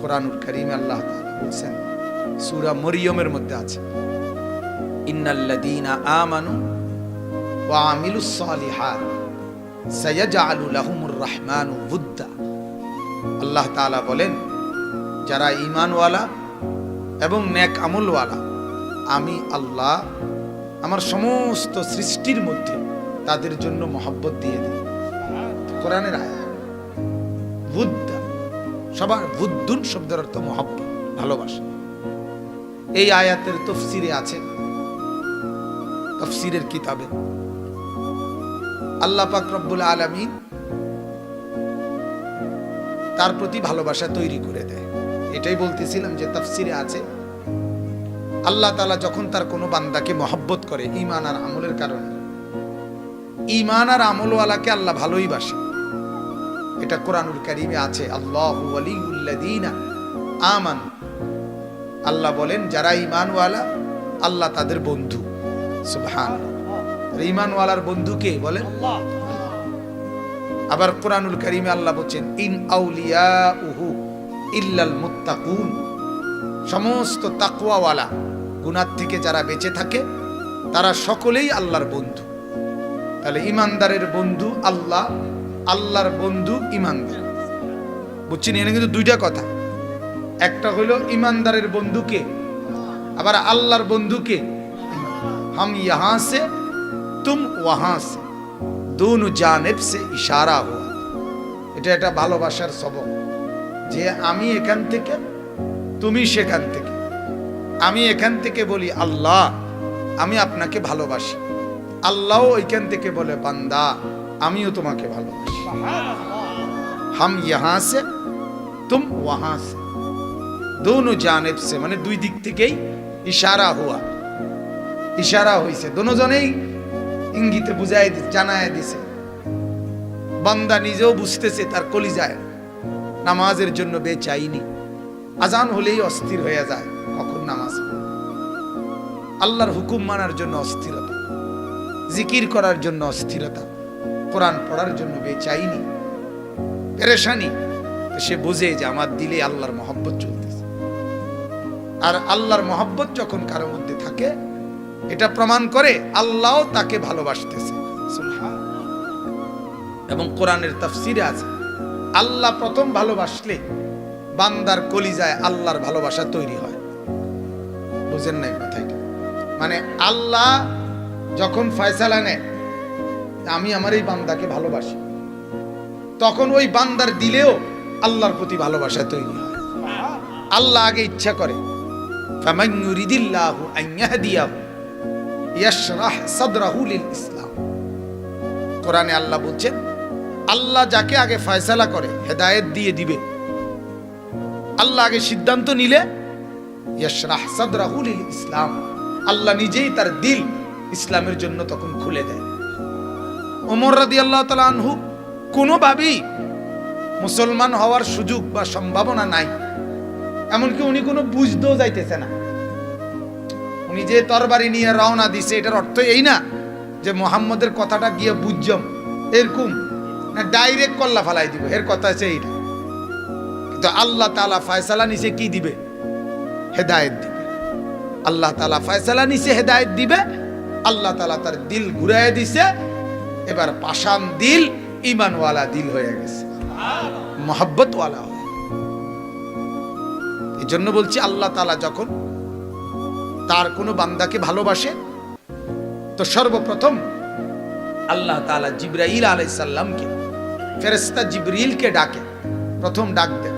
কোরআনুল করিম আল্লাহ তাআলা বলছেন, সূরা মরিয়মের মধ্যে আছে, ইন্নাল্লাযীনা আমানু ওয়া আমিলুস সালিহাত, সায়াজআলু লাহুমুর রাহমানু বুদ্দা। আল্লাহ তাআলা বলেন, যারা ঈমানওয়ালা এবং নেক আমলওয়ালা আমি আল্লাহ আমার সমস্ত সৃষ্টির মধ্যে তাদের জন্য মহব্বত দিয়ে দিই। কোরআনের আয়াত বুদ্ধা সবার বুদ্ধুন শব্দের অর্থ মহব্বত, ভালোবাসা। এই আয়াতের তফসিরে আছে, তফসিরের কিতাবে। আল্লাহ পাক রব্বুল আলামিন তার প্রতি ভালোবাসা তৈরি করে দেয়। এটাই বলতেছিলাম যে তফসিরে আছে, আল্লাহ তালা যখন তার কোনো বান্দাকে মহব্বত করে, ঈমান আর আমলের কারণে, ঈমান আর আমলওয়ালাকে আল্লাহ ভালোই বাসে এটা কোরআনুল কারিমে আছে, আল্লাহ ওয়ালিউল্লাযীনা আমান। আল্লাহ বলেন, যারা ঈমানওয়ালা, আল্লাহ তাদের বন্ধু। সুবহান ঈমানওয়ালার বন্ধু কে বলেন? আবার কোরআনুল কারিমে আল্লাহ বলছেন, ইন আউলিয়া উহু ইল্লাল মুত্তাকুন। সমস্ত তাকওয়াওয়ালা গুনার থেকে যারা বেঁচে থাকে, তারা সকলেই আল্লাহর বন্ধু। তাহলে ইমানদারের বন্ধু আল্লাহ আল্লাহর বন্ধু ইমানদার। বুঝছেন? এনে কিন্তু দুইটা কথা। একটা হইল ইমানদারের বন্ধুকে আবার আল্লাহর বন্ধুকে হাম ইহা সে, তুম ওহা সে। দুন জানেব সে ইশারা হো এটা একটা ভালোবাসার সবক। যে আমি এখান থেকে, তুমি সেখান থেকে। আমি এখান থেকে বলি আল্লাহ, আমি আপনাকে ভালোবাসি। আল্লাহও ওইখান থেকে বলে বান্দা। আমিও তোমাকে ভালোবাসি। হাম ইহা সে, তুম ওয়াহা সে। দোনো জানেব সে মানে দুই দিক থেকেই ইশারা হওয়া ইশারা হইছে দোনোজনেই ইঙ্গিতে বুঝাই দি জানায় দিছে। বান্দা নিজেও বুঝতেছে, তার কলিজায় নামাজের জন্য বেচাইনি আজান হলেই অস্থির হয়ে যায়, কখন নামাজ আল্লাহর হুকুম মানার জন্য অস্থিরতা। জিকির করার জন্য অস্থিরতা। কোরআন পড়ার জন্য বেচাইনি পেরেশানি। সে বুঝে যে আমার দিলে আল্লাহর মহব্বত চলতেছে। আর আল্লাহর মহব্বত যখন কারও মধ্যে থাকে, এটা প্রমাণ করে আল্লাহ তাকে ভালোবাসতেছে। এবং কোরআনের তাফসিরে আছে, আল্লাহ প্রথম ভালোবাসলে বান্দার কলিজায় আল্লাহর ভালোবাসা তৈরি হয়। বুঝেন নাই কথাটা? মানে আল্লাহ যখন ফয়সালা নেয় আমি আমার এই বান্দাকে ভালোবাসি। তখন ওই বান্দার দিলেও আল্লাহর প্রতি ভালোবাসা তৈরি হয়। আল্লাহ আগে ইচ্ছা করে কোরআনে আল্লাহ বলছেন, আল্লাহ যাকে আগে ফয়সালা করে, হেদায়ত দিয়ে দিবে। আল্লাহ আগে সিদ্ধান্ত নিলে ইয়াসরাহ সাদরাহুল ইসলাম। আল্লাহ নিজেই তার দিল ইসলামের জন্য তখন খুলে দেয়। ওমর রাদিয়াল্লাহু তাআলা আনহু কোনোভাবেই মুসলমান হওয়ার সুযোগ বা সম্ভাবনা নাই। এমনকি উনি কোনো বুঝতেও যাইতেছে না। উনি যে তরবারি নিয়ে রওনা দিছে, এটার অর্থ এই না যে মোহাম্মদের কথাটা গিয়ে বুঝজম। এরকম না ডাইরেক্ট কল্লা ফালাই দিব, এর কথা আছে এইটা। কিন্তু আল্লাহ তালা ফয়সালা নিচে কি দিবে? হেদায়েত দিবে। আল্লাহ তালা ফায়সালা নিচে হেদায়েত দিবে। আল্লাহ তালা তার দিল ঘুরাই দিছে। এবার পাষাণ দিল ইমানওয়ালা দিল হয়ে গেছে। মোহাব্বতওয়ালা হয়ে। এই জন্য বলছি, আল্লাহ তালা যখন তার কোনো বান্দাকে ভালোবাসে, তো সর্বপ্রথম আল্লাহ তালা জিব্রাইল আলাইসাল্লামকে ফেরেস্তা জিব্রিলকে ডাকে। প্রথম ডাক দেন।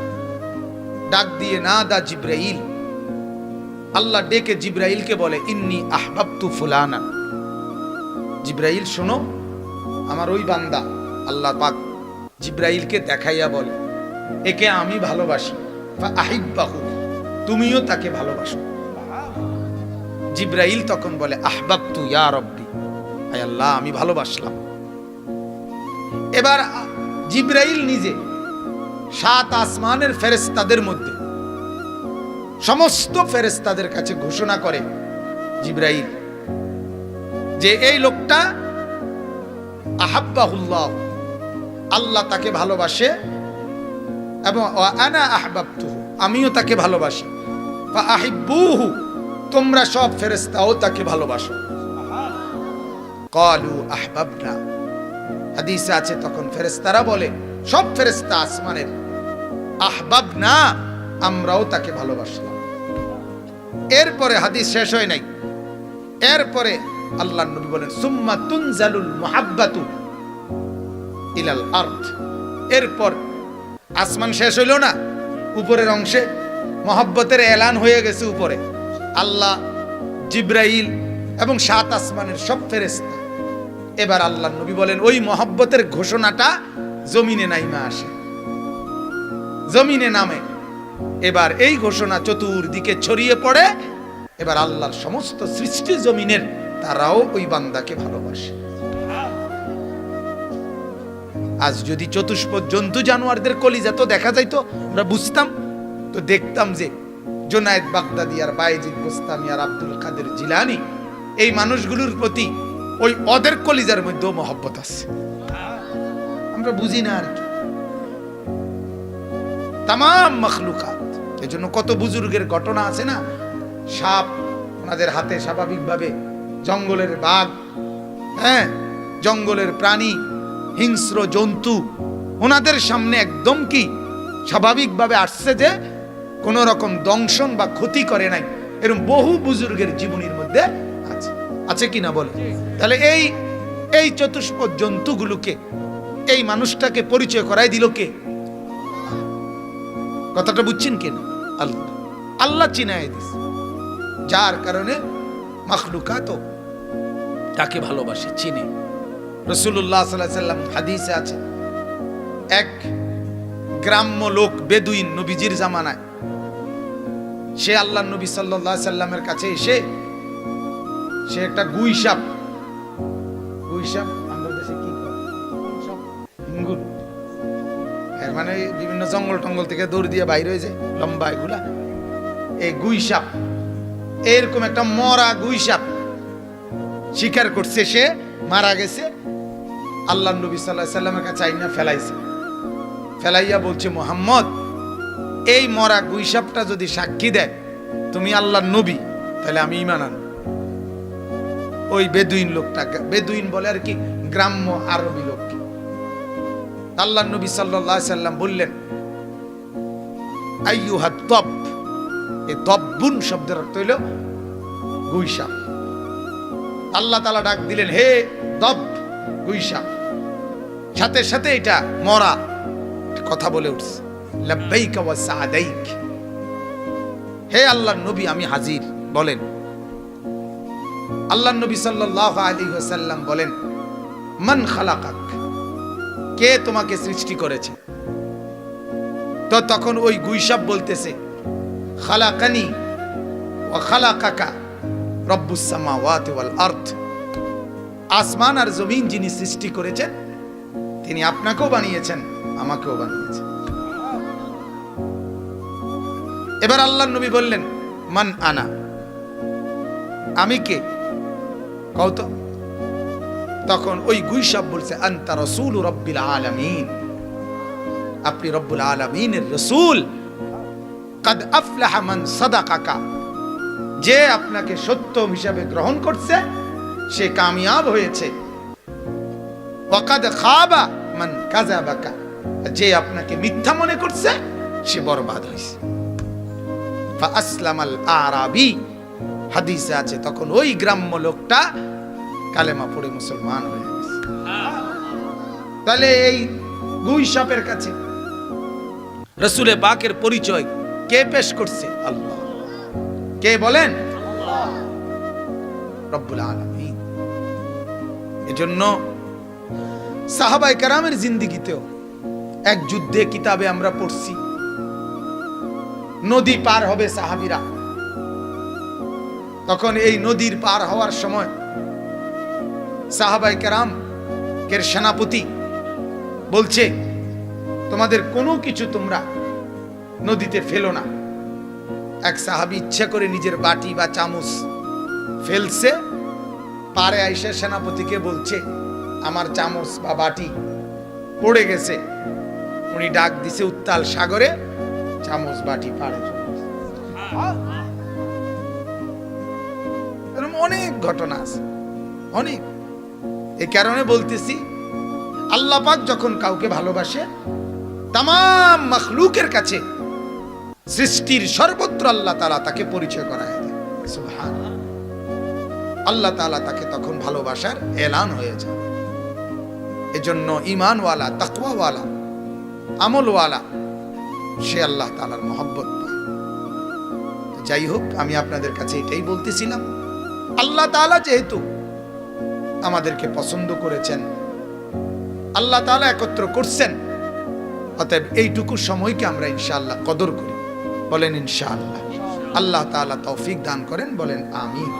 ডাক দিয়ে, না দা জিব্রাইল। আল্লাহ ডেকে জিব্রাইলকে বলে, ইন্নি আহবাবতু ফুলানা। জিব্রাইল, শোনো আমার ওই বান্দা, আল্লাহ পাক জিব্রাইলকে দেখাইয়া বলে, একে আমি ভালোবাসি আহিব্বাহু তুমিও তাকে ভালোবাসো। জিব্রাইল তখন বলে আহবাব তু ইয়া রব্বি। আয় আল্লাহ, আমি ভালোবাসলাম। এবার জিব্রাইল নিজে সাত আসমানের ফেরেস্তাদের মধ্যে সমস্ত ফেরেস্তাদের কাছে ঘোষণা করে জিব্রাইল যে, এই লোকটা আহাব্বাহুল্লাহ। আল্লাহ তাকে ভালোবাসে এবং আনা আহবাবতুহু, আমিও তাকে ভালোবাসি। ফা আহিব্বুহু, তোমরা সব ফেরেশতাও তাকে ভালোবাসো। কলু আহবাবনা। হাদিসে আছে তখন ফেরেস্তারা বলে, সব ফেরেশতা আসমানের আহবাব না আমরাও তাকে ভালোবাসলাম। এরপরে হাদিস শেষ হয় নাই। এরপরে আল্লাহ নবী বলেন, সুম্মা তুনজালুল মুহাব্বাতু ইলাল আরদ। এরপর আসমান শেষ হইল না, উপরের অংশে মহব্বতের এলান হয়ে গেছে উপরে। আল্লাহ জিব্রাইল এবং সাত আসমানের সব ফেরেস্তা এবার আল্লাহ নবী বলেন, ওই মহব্বতের ঘোষণাটা জমিনে নাইমা আসে। জমিনে নামে। এবার এই ঘোষণা চতুর্দিকে ছড়িয়ে পড়ে। এবার আল্লাহর সমস্ত সৃষ্টি জমিনের তারাও ওই বান্দাকে ভালোবাসে। আজ যদি চতুষ্প জন্তু জানোয়ারদের কলিজা তো দেখা যাইতো, আমরা বুঝতাম, তো দেখতাম যে জোনায়েদ বাগদাদি আর বাইজিদ গোস্তামি আর আব্দুল কাদের জিলানি, এই মানুষগুলোর প্রতি ওই ওদের কলিজার মধ্যেও মহব্বত আছে। আমরা বুঝি না আর কি। তাম মখলুকাত, এজন্য কত বুজুর্গের ঘটনা আছে না? সাপ ওনাদের হাতে স্বাভাবিকভাবে জঙ্গলের বাঘ হ্যাঁ জঙ্গলের প্রাণী, হিংস্র জন্তু, ওনাদের সামনে একদম কি স্বাভাবিকভাবে আসছে যে কোন রকম দংশন বা ক্ষতি করে নাই। এরকম বহু বুজুর্গের জীবনীর মধ্যে আছে। আছে কি না বলে? তাহলে এই এই চতুষ্প জন্তুগুলোকে, এই মানুষটাকে পরিচয় করাই দিল কে? কথাটা বুঝছেন কেন আল্লাহ। আল্লাহ চিনায় দিস যার কারণে মখলুকাত তাকে ভালোবাসে, চিনে। রসুল্লাহ সাল্লাম হাদিসে আছে, এক গ্রাম্য লোক বেদুইন নবীজির জামানায়, সে আল্লাহ নবী সাল্লাহ সাল্লামের কাছে এসে, সে একটা গুই সাপ গুই সাপ আমরা দেশে কি কয়? হিঙ্গুর এর মানে বিভিন্ন জঙ্গল টঙ্গল থেকে দৌড় দিয়ে বাইরে হয়েছে, লম্বা এগুলা। এই গুই সাপ, এরকম একটা মরা গুই সাপ স্বীকার করছে, সে মারা গেছে। আল্লাহ নবী সাল্লাহ সাল্লামের কাছে আইনা ফেলাইছে। ফেলাইয়া বলছে, মোহাম্মদ, এই মরা গুই সাপটা যদি সাক্ষী দেয়, তুমি আল্লাহ নবী, তাহলে আমি ইমান আনব। ওই বেদুইন লোকটা বেদুইন বলে আর কি, গ্রাম্য আরবি লোক। আল্লাহ নবী সাল্লাহ সাল্লাম বললেন, আইয়ুহা দব এই দব্বুন শব্দের অর্থ হইল, গুইসাপ। আল্লাহ তালা ডাক দিলেন, হে দব গুইসাপ সাথে সাথে এটা মরা। কথা বলে উঠছে হে আল্লাহর নবী, আমি হাজির, বলেন। আল্লাহ নবী সাল্লাল্লাহু আলাইহি ওয়াসাল্লাম বলেন, মান খালাকাক? কে তোমাকে সৃষ্টি করেছে? তো তখন ওই গুইসাপ বলতেছে, খালাকানি ও খালাকাকা। আসমান আর জমিন যিনি সৃষ্টি করেছেন, তিনি আপনাকেও বানিয়েছেন, আমাকেও বানিয়েছেন। এবার আল্লাহ নবী বললেন, মান আনা? আমি কে? কৌত তখন ওই গুইসাব বলছে, আন্তা রসুল রব্বিল আলামিন। আপনি রব্বুল আলামিনের রসুল। কাদ আফলাহা মান সাদাকাকা। যে আপনাকে সত্য হিসাবে গ্রহণ করছে, সে কামিয়াব হয়েছে। যে আপনাকে মিথ্যা মনে করছে, সে বরবাদ হয়েছে। হাদিসে আছে, তখন ওই গ্রাম্য লোকটা কালেমা পড়ে মুসলমান হয়ে গেছে। তাহলে এই গুই সাপের কাছে। রসুলে বাকের পরিচয় কে পেশ করছে? আল্লাহ। কে বলেন? এজন্য সাহাবাই কারামের জিন্দিগিতেও এক যুদ্ধে কিতাবে আমরা পড়ছি, নদী পার হবে সাহাবিরা। তখন এই নদীর পার হওয়ার সময় সাহাবাই কারাম এর সেনাপতি বলছে, তোমাদের কোনো কিছু তোমরা নদীতে ফেলো না। এক সাহাবি ইচ্ছে করে নিজের বাটি বা চামচ ফেলছে, পারে আইসে সেনাপতিকে বলছে, আমার চামচ বা বাটি পড়ে গেছে। উনি ডাক দিছে উত্তাল সাগরে, চামচ, বাটি চলে অনেক ঘটনা আছে, অনেক। এই কারণে বলতেছি, আল্লাহ পাক যখন কাউকে ভালোবাসে তাম মখলুকের কাছে সৃষ্টির সর্বত্র আল্লাহ তালা তাকে পরিচয় করায় দেয় আল্লাহ তালা তাকে তখন ভালোবাসার এলান হয়ে যায় এজন্য ইমানওয়ালা তাকওয়াওয়ালা, আমলওয়ালা, সে আল্লাহ তালার মহব্বত যাই হোক, আমি আপনাদের কাছে এটাই বলতেছিলাম। আল্লাহ তাআলা যেহেতু আমাদেরকে পছন্দ করেছেন, আল্লাহ তাআলা একত্র করছেন, অতএব এইটুকু সময়কে আমরা ইনশাআল্লাহ কদর করি। বলেন ইনশাআল্লাহ। আল্লাহ তাআলা তৌফিক দান করেন বলেন আমিন।